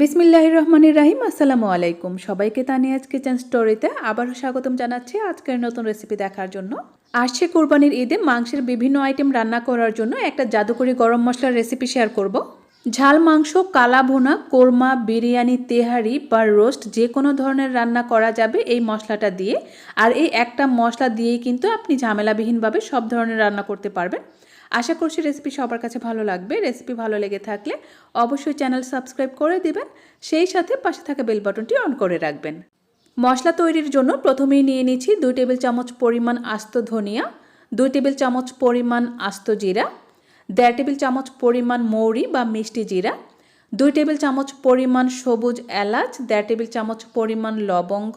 বিসমিল্লাহির রহমানির রাহিম, আসসালামু আলাইকুম। সবাইকে তানিয়াজ কিচেন স্টোরিতে আবারও স্বাগতম জানাচ্ছি আজকের নতুন রেসিপি দেখার জন্য। আসছে কোরবানির ঈদে মাংসের বিভিন্ন আইটেম রান্না করার জন্য একটা জাদুকরি গরম মশলার রেসিপি শেয়ার করব। ঝাল, মাংস, কালা ভুনা, কোরমা, বিরিয়ানি, তেহারি বা রোস্ট যে কোনো ধরনের রান্না করা যাবে এই মশলাটা দিয়ে। আর এই একটা মশলা দিয়েই কিন্তু আপনি ঝামেলাবিহীনভাবে সব ধরনের রান্না করতে পারবেন। আশা করছি রেসিপি সবার কাছে ভালো লাগবে। রেসিপি ভালো লেগে থাকলে অবশ্যই চ্যানেল সাবস্ক্রাইব করে দিবেন। সেই সাথে পাশে থাকা বেল বাটনটি অন করে রাখবেন। মশলা তৈরির জন্য প্রথমেই নিয়ে নিচ্ছি দুই টেবিল চামচ পরিমাণ আস্ত ধনিয়া, দুই টেবিল চামচ পরিমাণ আস্ত জিরা, দেড় টেবিল চামচ পরিমাণ মৌরি বা মিষ্টি জিরা, দুই টেবিল চামচ পরিমাণ সবুজ এলাচ, দেড় টেবিল চামচ পরিমাণ লবঙ্গ,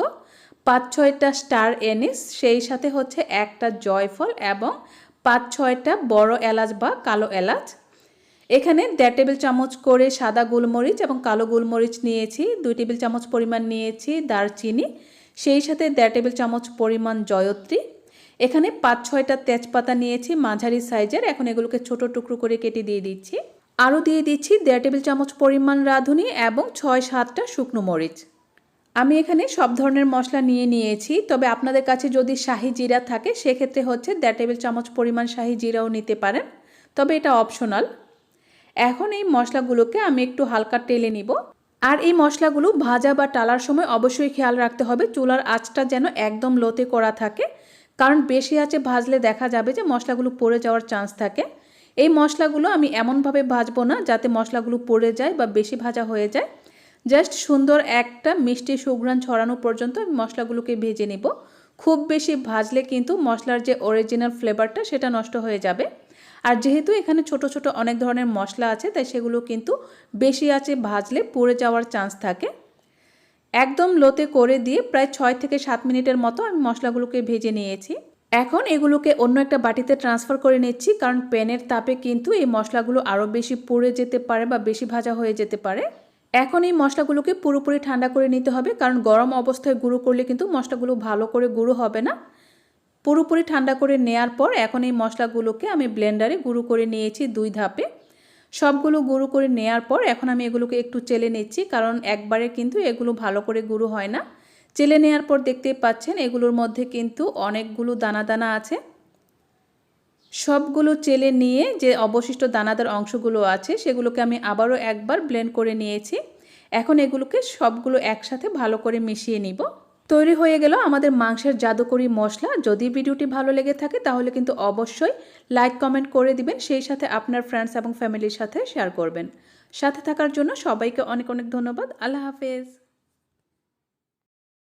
পাঁচ ছয়টা স্টার এনিস সেই সাথে হচ্ছে একটা জয়ফল এবং পাঁচ ছয়টা বড় এলাচ বা কালো এলাচ। এখানে দেড় টেবিল চামচ করে সাদা গোলমরিচ এবং কালো গোলমরিচ নিয়েছি, দুই টেবিল চামচ পরিমাণ নিয়েছি দারচিনি, সেই সাথে দেড় টেবিল চামচ পরিমাণ জয়ত্রী। এখানে পাঁচ ছয়টা তেজপাতা নিয়েছি, মাঝারি সাইজের, এখন এগুলোকে ছোট টুকরো করে কেটে দিয়ে দিচ্ছি। আরও দিয়ে দিচ্ছি দেড় টেবিল চামচ পরিমাণ রাঁধুনি এবং ছয় সাতটা শুকনো মরিচ। আমি এখানে সব ধরনের মশলা নিয়ে নিয়েছি। তবে আপনাদের কাছে যদি শাহি জিরা থাকে, সেক্ষেত্রে হচ্ছে দেড় টেবিল চামচ পরিমাণ শাহি জিরাও নিতে পারেন। তবে এটা অপশনাল এখন এই মশলাগুলোকে আমি একটু হালকা টেলে নিব। আর এই মশলাগুলো ভাজা বা টালার সময় অবশ্যই খেয়াল রাখতে হবে। চুলার আঁচটা যেন একদম লোতে করা থাকে। কারণ বেশি আঁচে ভাজলে দেখা যাবে যে মশলাগুলো পড়ে যাওয়ার চান্স থাকে। এই মশলাগুলো আমি এমনভাবে ভাজবো না, যাতে মশলাগুলো পড়ে যায় বা বেশি ভাজা হয়ে যায়। জাস্ট সুন্দর একটা মিষ্টি সুঘ্রাণ ছড়ানো পর্যন্ত আমি মশলাগুলোকে ভেজে নেব। খুব বেশি ভাজলে কিন্তু মশলার যে অরিজিনাল ফ্লেভারটা সেটা নষ্ট হয়ে যাবে। আর যেহেতু এখানে ছোট ছোট অনেক ধরনের মশলা আছে, তাই সেগুলো কিন্তু বেশি আছে ভাজলে পড়ে যাওয়ার চান্স থাকে। একদম লোতে করে দিয়ে প্রায় ছয় থেকে সাত মিনিটের মতো আমি মশলাগুলোকে ভেজে নিয়েছি। এখন এগুলোকে অন্য একটা বাটিতে ট্রান্সফার করে নিচ্ছি, কারণ প্যানের তাপে কিন্তু এই মশলাগুলো আরও বেশি পুড়ে যেতে পারে বা বেশি ভাজা হয়ে যেতে পারে। এখন এই মশলাগুলোকে পুরোপুরি ঠান্ডা করে নিতে হবে, কারণ গরম অবস্থায় গুঁড়ো করলে কিন্তু মশলাগুলো ভালো করে গুঁড়ো হবে না। পুরোপুরি ঠান্ডা করে নেয়ার পর এখন এই মশলাগুলোকে আমি ব্লেন্ডারে গুঁড়ো করে নিয়েছি দুই ধাপে। সবগুলো গুঁড়ো করে নেয়ার পর এখন আমি এগুলোকে একটু চেলে নিচ্ছি, কারণ একবারে কিন্তু এগুলো ভালো করে গুঁড়ো হয় না। চেলে নেওয়ার পর দেখতে পাচ্ছেন এগুলোর মধ্যে কিন্তু অনেকগুলো দানা দানা আছে। সবগুলো চেলে নিয়ে যে অবশিষ্ট দানাদার অংশগুলো আছে, সেগুলোকে আমি আবারও একবার ব্লেন্ড করে নিয়েছি। এখন এগুলোকে সবগুলো একসাথে ভালো করে মিশিয়ে নিব। তৈরি হয়ে গেল আমাদের মাংসের জাদুকরি মশলা। যদি ভিডিওটি ভালো লেগে থাকে তাহলে কিন্তু অবশ্যই লাইক কমেন্ট করে দিবেন। সেই সাথে আপনার ফ্রেন্ডস এবং ফ্যামিলির সাথে শেয়ার করবেন। সাথে থাকার জন্য সবাইকে অনেক অনেক ধন্যবাদ। আল্লাহ হাফেজ।